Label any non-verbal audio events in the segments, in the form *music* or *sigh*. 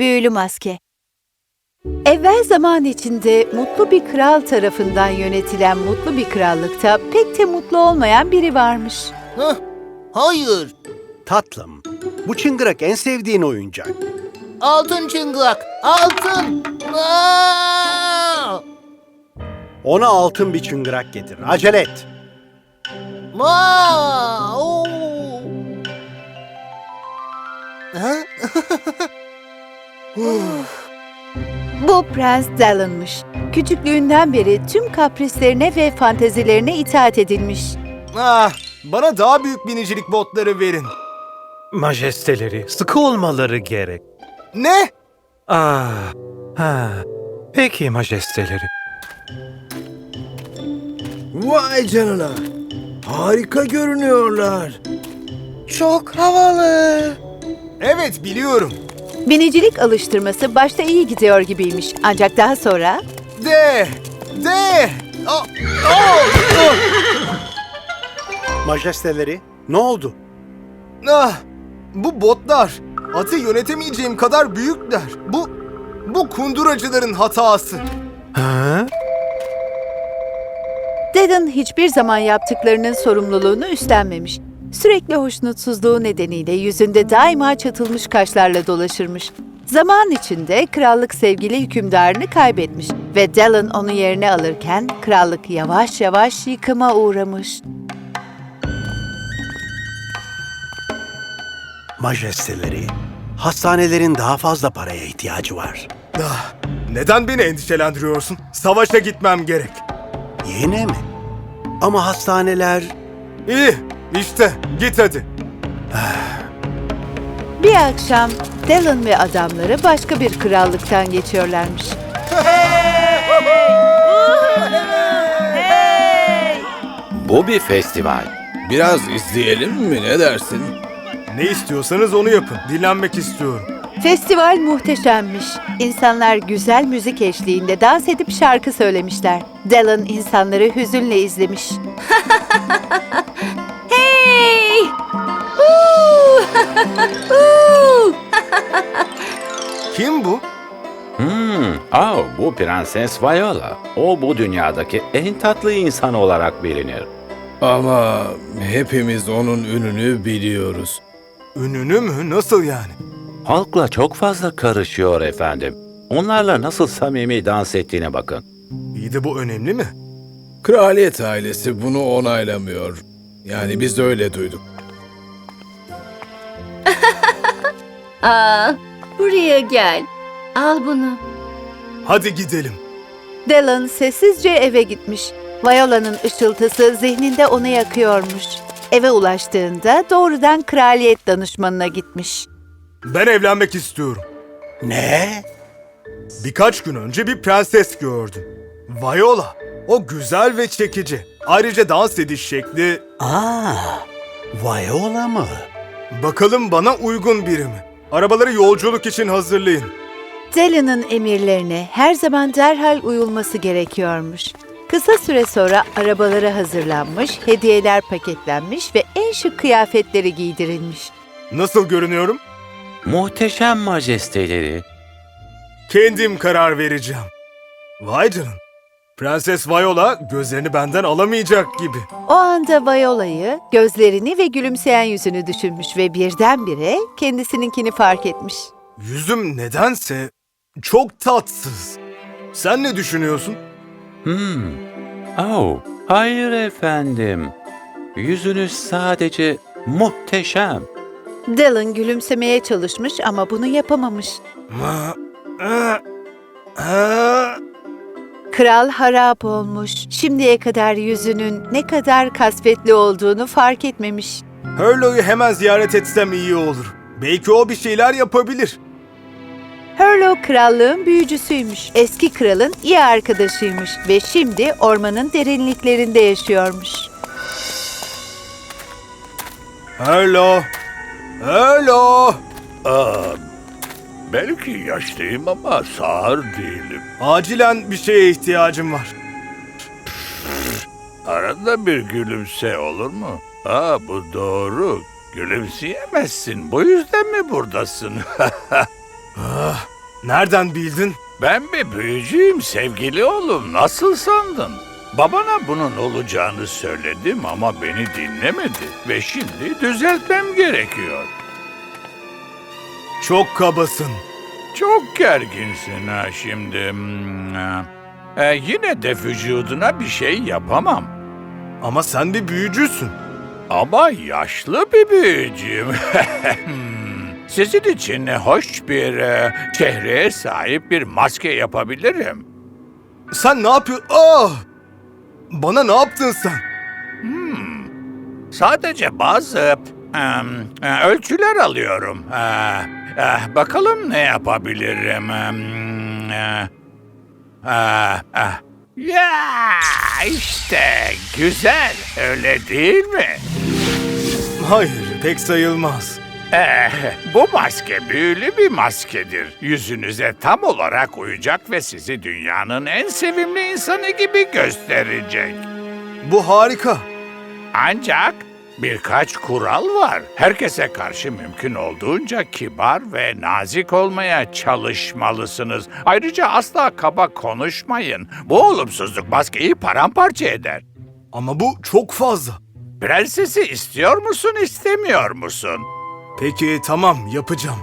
Büyülü Maske Evvel zaman içinde mutlu bir kral tarafından yönetilen mutlu bir krallıkta pek de mutlu olmayan biri varmış. Hah, hayır. Tatlım, bu çıngırak en sevdiğin oyuncak. Altın çıngırak, altın. Aa! Ona altın bir çıngırak getir. Acele et. Aa! Oo! Ha? *laughs* Bu Prens Dallon'mış. Küçüklüğünden beri tüm kaprislerine ve fantezilerine itaat edilmiş. Ah, bana daha büyük binicilik botları verin. Majesteleri sıkı olmaları gerek. Ne? Ah, ha. Peki majesteleri. Vay canına. Harika görünüyorlar. Çok havalı. Evet biliyorum. Binicilik alıştırması başta iyi gidiyor gibiymiş. Ancak daha sonra De! De! Aa, aa, Majesteleri, ne oldu? ah, bu botlar atı yönetemeyeceğim kadar büyükler. Bu bu kunduracıların hatası. Ha? Dedan hiçbir zaman yaptıklarının sorumluluğunu üstlenmemiş. Sürekli hoşnutsuzluğu nedeniyle yüzünde daima çatılmış kaşlarla dolaşırmış. Zaman içinde krallık sevgili hükümdarını kaybetmiş ve Dallon onu yerine alırken krallık yavaş yavaş yıkıma uğramış. Majesteleri, hastanelerin daha fazla paraya ihtiyacı var. Ah, neden beni endişelendiriyorsun? Savaşa gitmem gerek. Yine mi? Ama hastaneler... İyi, işte git hadi. Bir akşam Dallon ve adamları başka bir krallıktan geçiyorlarmış. Bu bir festival. Biraz izleyelim mi ne dersin? Ne istiyorsanız onu yapın. Dinlenmek istiyorum. Festival muhteşemmiş. İnsanlar güzel müzik eşliğinde dans edip şarkı söylemişler. Dallon insanları hüzünle izlemiş. *laughs* Huu! *laughs* *laughs* Kim bu? Hmm, aa, bu Prenses Viola. O bu dünyadaki en tatlı insan olarak bilinir. Ama hepimiz onun ününü biliyoruz. Ününü mü? Nasıl yani? Halkla çok fazla karışıyor efendim. Onlarla nasıl samimi dans ettiğine bakın. İyi de bu önemli mi? Kraliyet ailesi bunu onaylamıyor. Yani biz öyle duyduk. *laughs* Aa, buraya gel. Al bunu. Hadi gidelim. Dallon sessizce eve gitmiş. Viola'nın ışıltısı zihninde onu yakıyormuş. Eve ulaştığında doğrudan kraliyet danışmanına gitmiş. Ben evlenmek istiyorum. Ne? Birkaç gün önce bir prenses gördüm. Viola. O güzel ve çekici. Ayrıca dans ediş şekli... Aa, Viola mı? Bakalım bana uygun biri mi? Arabaları yolculuk için hazırlayın. Dallon'ın emirlerine her zaman derhal uyulması gerekiyormuş. Kısa süre sonra arabaları hazırlanmış, hediyeler paketlenmiş ve en şık kıyafetleri giydirilmiş. Nasıl görünüyorum? Muhteşem majesteleri. Kendim karar vereceğim. Vay canın. Prenses Viola gözlerini benden alamayacak gibi. O anda Viola'yı, gözlerini ve gülümseyen yüzünü düşünmüş ve birdenbire kendisininkini fark etmiş. Yüzüm nedense çok tatsız. Sen ne düşünüyorsun? Hmm. Oh, hayır efendim. Yüzünüz sadece muhteşem. Dallon gülümsemeye çalışmış ama bunu yapamamış. Ma- Aa, aa. Kral harap olmuş. Şimdiye kadar yüzünün ne kadar kasvetli olduğunu fark etmemiş. Hurlo'yu hemen ziyaret etsem iyi olur. Belki o bir şeyler yapabilir. Hurlo krallığın büyücüsüymüş. Eski kralın iyi arkadaşıymış ve şimdi ormanın derinliklerinde yaşıyormuş. Hurlo. Hurlo. Belki yaşlıyım ama sağır değilim. Acilen bir şeye ihtiyacım var. Arada bir gülümse olur mu? Aa bu doğru. Gülümseyemezsin. Bu yüzden mi buradasın? *laughs* Ah, Nereden bildin? Ben bir büyücüyüm sevgili oğlum. Nasıl sandın? Babana bunun olacağını söyledim ama beni dinlemedi. Ve şimdi düzeltmem gerekiyor. Çok kabasın. Çok gerginsin ha şimdi. Hmm, ha. E, yine de vücuduna bir şey yapamam. Ama sen bir büyücüsün. Ama yaşlı bir büyücüyüm. *laughs* Hmm, Sizin için hoş bir e, çehreye sahip bir maske yapabilirim. Sen ne yapıyorsun? Ah! Bana ne yaptın sen? Sadece bazı em, e, ölçüler alıyorum. E, e, bakalım ne yapabilirim. E, e. Ya işte güzel öyle değil mi? Hayır, pek sayılmaz. Eh, bu maske büyülü bir maskedir. Yüzünüze tam olarak uyacak ve sizi dünyanın en sevimli insanı gibi gösterecek. Bu harika. Ancak birkaç kural var. Herkese karşı mümkün olduğunca kibar ve nazik olmaya çalışmalısınız. Ayrıca asla kaba konuşmayın. Bu olumsuzluk maskeyi paramparça eder. Ama bu çok fazla. Prensesi istiyor musun, istemiyor musun? Peki tamam yapacağım.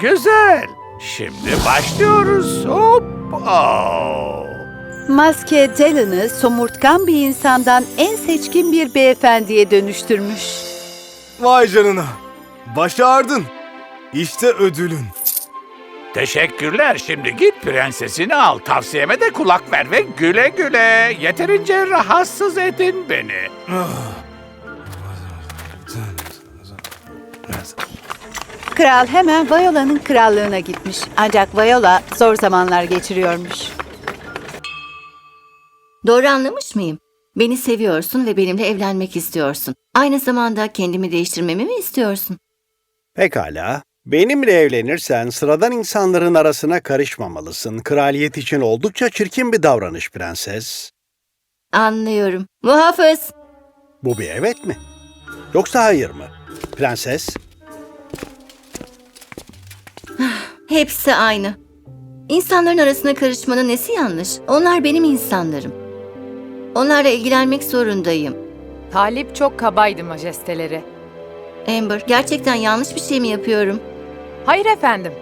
Güzel. Şimdi başlıyoruz. Hop. Oh. Maske Dylan'ı somurtkan bir insandan en seçkin bir beyefendiye dönüştürmüş. Vay canına. Başardın. İşte ödülün. Teşekkürler. Şimdi git prensesini al. Tavsiyeme de kulak ver ve güle güle. Yeterince rahatsız edin beni. Kral hemen Viola'nın krallığına gitmiş. Ancak Viola zor zamanlar geçiriyormuş. Doğru anlamış mıyım? Beni seviyorsun ve benimle evlenmek istiyorsun. Aynı zamanda kendimi değiştirmemi mi istiyorsun? Pekala. Benimle evlenirsen sıradan insanların arasına karışmamalısın. Kraliyet için oldukça çirkin bir davranış prenses. Anlıyorum. Muhafız! Bu bir evet mi? Yoksa hayır mı? Prenses, Hepsi aynı. İnsanların arasına karışmanın nesi yanlış? Onlar benim insanlarım. Onlarla ilgilenmek zorundayım. Talip çok kabaydı majesteleri. Amber, gerçekten yanlış bir şey mi yapıyorum? Hayır efendim.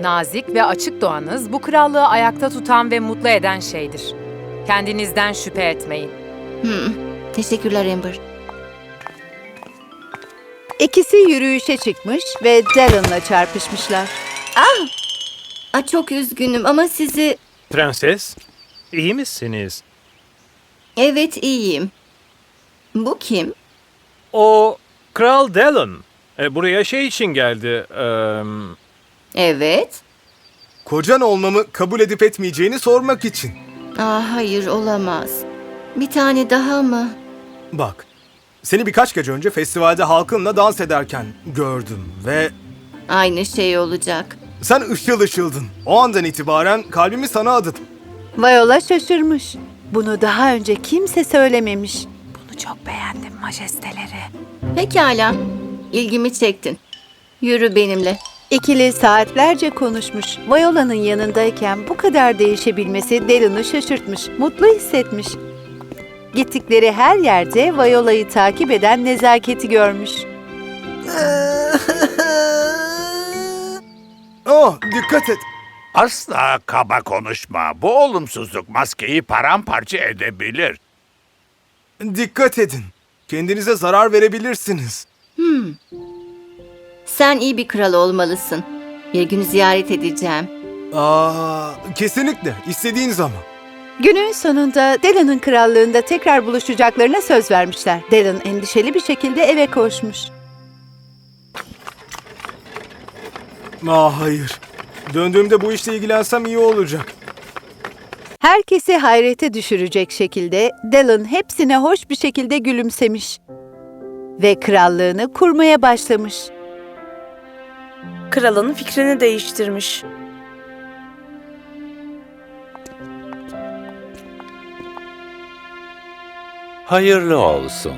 Nazik ve açık doğanız bu krallığı ayakta tutan ve mutlu eden şeydir. Kendinizden şüphe etmeyin. Hmm, teşekkürler Amber. İkisi yürüyüşe çıkmış ve Dylan'la çarpışmışlar. Aa, çok üzgünüm ama sizi... Prenses, iyi misiniz? Evet iyiyim. Bu kim? O Kral Dallon. E, buraya şey için geldi. eee, Evet. Kocan olmamı kabul edip etmeyeceğini sormak için. Aa, hayır olamaz. Bir tane daha mı? Bak, seni birkaç gece önce festivalde halkınla dans ederken gördüm ve Aynı şey olacak. sen ışıl ışıldın. O andan itibaren kalbimi sana adadım. Viola şaşırmış. Bunu daha önce kimse söylememiş. Bunu çok beğendim majesteleri. Pekala. İlgimi çektin. Yürü benimle. İkili saatlerce konuşmuş. Viola'nın yanındayken bu kadar değişebilmesi Dylan'ı şaşırtmış, mutlu hissetmiş. Gittikleri her yerde Viola'yı takip eden nezaketi görmüş. *laughs* Oh, dikkat et. Asla kaba konuşma. Bu olumsuzluk maskeyi paramparça edebilir. Dikkat edin. Kendinize zarar verebilirsiniz. Sen iyi bir kral olmalısın. Bir gün ziyaret edeceğim. Aa, kesinlikle. İstediğin zaman. Günün sonunda Dylan'ın krallığında tekrar buluşacaklarına söz vermişler. Dylan endişeli bir şekilde eve koşmuş. Aa, hayır. Döndüğümde bu işle ilgilensem iyi olacak. Herkesi hayrete düşürecek şekilde Dylan hepsine hoş bir şekilde gülümsemiş. Ve krallığını kurmaya başlamış. kralın fikrini değiştirmiş. Hayırlı olsun.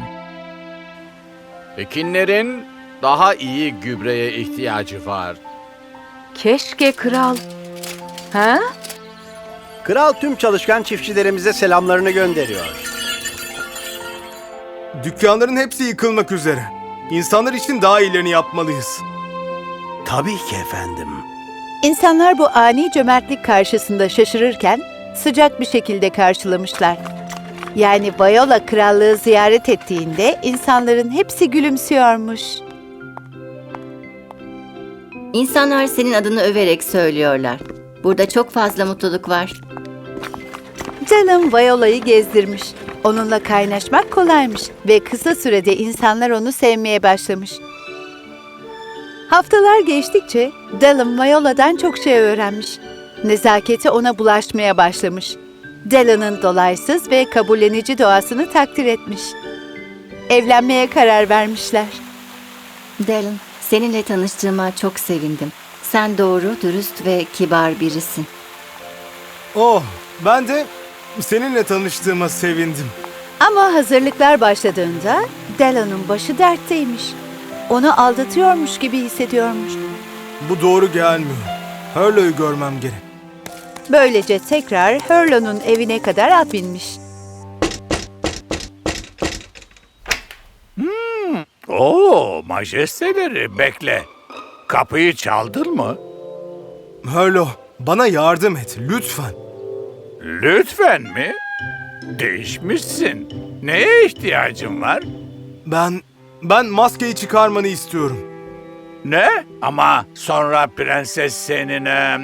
Ekinlerin daha iyi gübreye ihtiyacı var. Keşke kral Ha? Kral tüm çalışkan çiftçilerimize selamlarını gönderiyor. Dükkanların hepsi yıkılmak üzere. İnsanlar için daha iyilerini yapmalıyız. Tabii ki efendim. İnsanlar bu ani cömertlik karşısında şaşırırken sıcak bir şekilde karşılamışlar. Yani Viola krallığı ziyaret ettiğinde insanların hepsi gülümsüyormuş. İnsanlar senin adını överek söylüyorlar. Burada çok fazla mutluluk var. Canım Viola'yı gezdirmiş. Onunla kaynaşmak kolaymış ve kısa sürede insanlar onu sevmeye başlamış. Haftalar geçtikçe Dylan Viola'dan çok şey öğrenmiş. Nezaketi ona bulaşmaya başlamış. Dylan'ın dolaysız ve kabullenici doğasını takdir etmiş. Evlenmeye karar vermişler. Dylan, seninle tanıştığıma çok sevindim. Sen doğru, dürüst ve kibar birisin. Oh, ben de seninle tanıştığıma sevindim. Ama hazırlıklar başladığında Dylan'ın başı dertteymiş. Onu aldatıyormuş gibi hissediyormuş. Bu doğru gelmiyor. Hurley'i görmem gerek. Böylece tekrar Hurlo'nun evine kadar at binmiş. Majesteleri bekle. Kapıyı çaldın mı? Hurlo, bana yardım et lütfen. Lütfen mi? Değişmişsin. Neye ihtiyacın var? Ben, ben maskeyi çıkarmanı istiyorum. Ne? Ama sonra prenses senin e,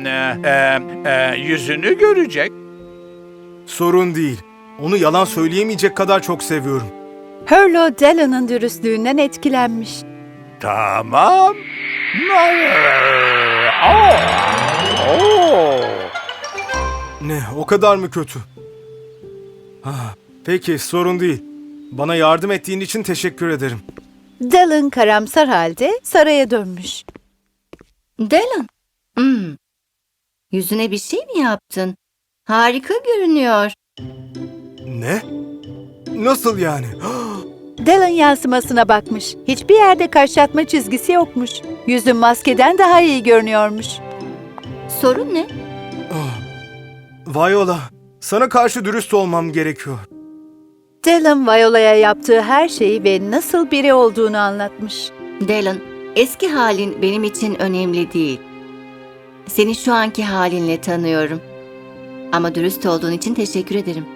e, e, yüzünü görecek. Sorun değil. Onu yalan söyleyemeyecek kadar çok seviyorum. Hurlo Dylan'ın dürüstlüğünden etkilenmiş. Tamam. Ne, o kadar mı kötü? Ah, peki, sorun değil. Bana yardım ettiğin için teşekkür ederim. Dylan karamsar halde saraya dönmüş. Dylan, hmm. yüzüne bir şey mi yaptın? Harika görünüyor. Ne? Nasıl yani? *gasps* Dylan yansımasına bakmış. Hiçbir yerde kaşlatma çizgisi yokmuş. Yüzü maskeden daha iyi görünüyormuş. Sorun ne? Ah, Viola, sana karşı dürüst olmam gerekiyor. Dylan Viola'ya yaptığı her şeyi ve nasıl biri olduğunu anlatmış. Dylan, eski halin benim için önemli değil. Seni şu anki halinle tanıyorum. Ama dürüst olduğun için teşekkür ederim.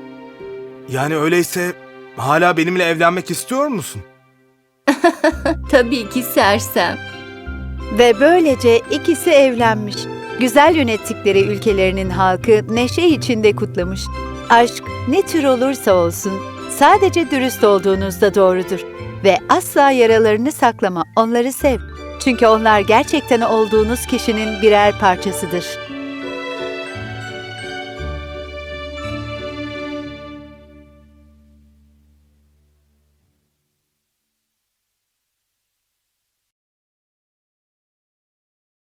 Yani öyleyse hala benimle evlenmek istiyor musun? *laughs* Tabii ki sersem. Ve böylece ikisi evlenmiş. Güzel yönettikleri ülkelerinin halkı neşe içinde kutlamış. Aşk ne tür olursa olsun sadece dürüst olduğunuzda doğrudur. Ve asla yaralarını saklama, onları sev. Çünkü onlar gerçekten olduğunuz kişinin birer parçasıdır.